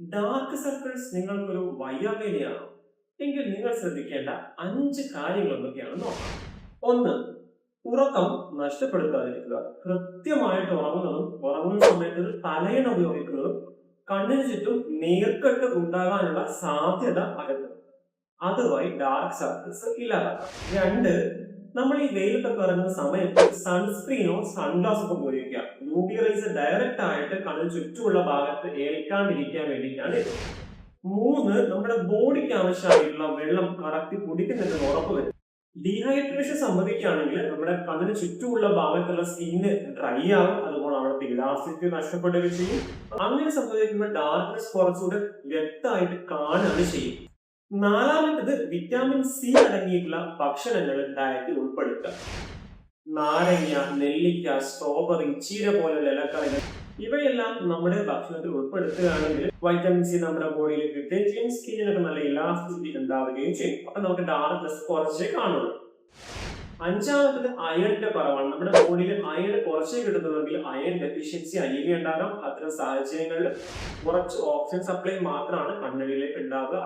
Dark circles നിങ്ങൾക്കൊരു വയ്യാവേലിയാണോ എങ്കിൽ നിങ്ങൾ ശ്രദ്ധിക്കേണ്ട അഞ്ച് കാര്യങ്ങൾ എന്തൊക്കെയാണ് നോക്കാം. ഒന്ന് ഉറക്കം നഷ്ടപ്പെടുത്താതിരിക്കുക. കൃത്യമായിട്ട് ഉറങ്ങുന്നതും ഉറങ്ങുന്ന സമയത്ത് ഒരു തലയിണ ഉപയോഗിക്കുന്നതും കണ്ണിന് ചുറ്റും നീർക്കെട്ട് ഉണ്ടാകാനുള്ള സാധ്യത അകറ്റും അതുവഴി ഡാർക്ക് സർക്കിൾസ് ഇല്ലാതാക്കാം. രണ്ട് നമ്മൾ ഈ വെയിലത്തൊക്കെ ഇറങ്ങുന്ന സമയത്ത് സൺസ്ക്രീനോ സൺഗ്ലാസോ ഉപയോഗിക്കുക. വി റൈസ് ഡയറക്റ്റ് ആയിട്ട് കണ്ണിന് ചുറ്റുമുള്ള ഭാഗത്ത് ഏൽക്കാണ്ടിരിക്കാൻ വേണ്ടിയിട്ടാണ് ഇത്. മൂന്ന് നമ്മുടെ ബോഡിക്ക് ആവശ്യമായിട്ടുള്ള വെള്ളം കറക്റ്റ് കുടിക്കുന്നുണ്ടെന്ന് ഉറപ്പ് വരും ഡീഹൈഡ്രേഷൻ സംഭവിക്കുകയാണെങ്കിൽ നമ്മുടെ കണ്ണിന് ചുറ്റുമുള്ള ഭാഗത്തുള്ള സ്കിന്ന് ഡ്രൈ ആകും അതുപോലെ അവിടുത്തെ ഇലാസ്റ്റിക് നഷ്ടപ്പെടുകയും ചെയ്യും. അങ്ങനെ സംഭവിക്കുമ്പോൾ ഡാർക്ക്നെസ് കുറച്ചുകൂടെ വ്യക്തമായിട്ട് കാണുകയാണ് ചെയ്യും നാലാമത്തത് വിറ്റാമിൻ സി അടങ്ങിയിട്ടുള്ള ഭക്ഷണങ്ങൾ ഡയറ്റിൽ ഉൾപ്പെടുത്തുക. നാരങ്ങ നെല്ലിക്ക സ്ട്രോബെറി ചീര പോലുള്ള ഇലക്കറികൾ. ഇവയെല്ലാം നമ്മുടെ ഭക്ഷണത്തിൽ ഉൾപ്പെടുത്തുകയാണെങ്കിൽ വൈറ്റമിൻ സി നമ്മുടെ ബോഡിയിൽ കിട്ടുകയും ചെയ്യും സ്കിന്നിനൊക്കെ നല്ല ഇലാസ്റ്റിസിറ്റി ഉണ്ടാവുകയും ചെയ്യും. അപ്പൊ നമുക്ക് ഡാർക്ക്നെസ് കുറച്ചേ കാണുള്ളൂ. അഞ്ചാമത്തത് അയണിന്റെ കുറവാണ്. നമ്മുടെ ബോഡിയിൽ അയൺ കുറച്ചേ കിട്ടുന്നുവെങ്കിൽ അയൺ ഡെഫിഷ്യൻസി ഉണ്ടാകാം. അത്തരം സാഹചര്യങ്ങളിൽ കുറച്ച് ഓക്സിജൻ സപ്ലൈ മാത്രമാണ് കണ്ണുകളിലേക്ക് ഉണ്ടാവുക.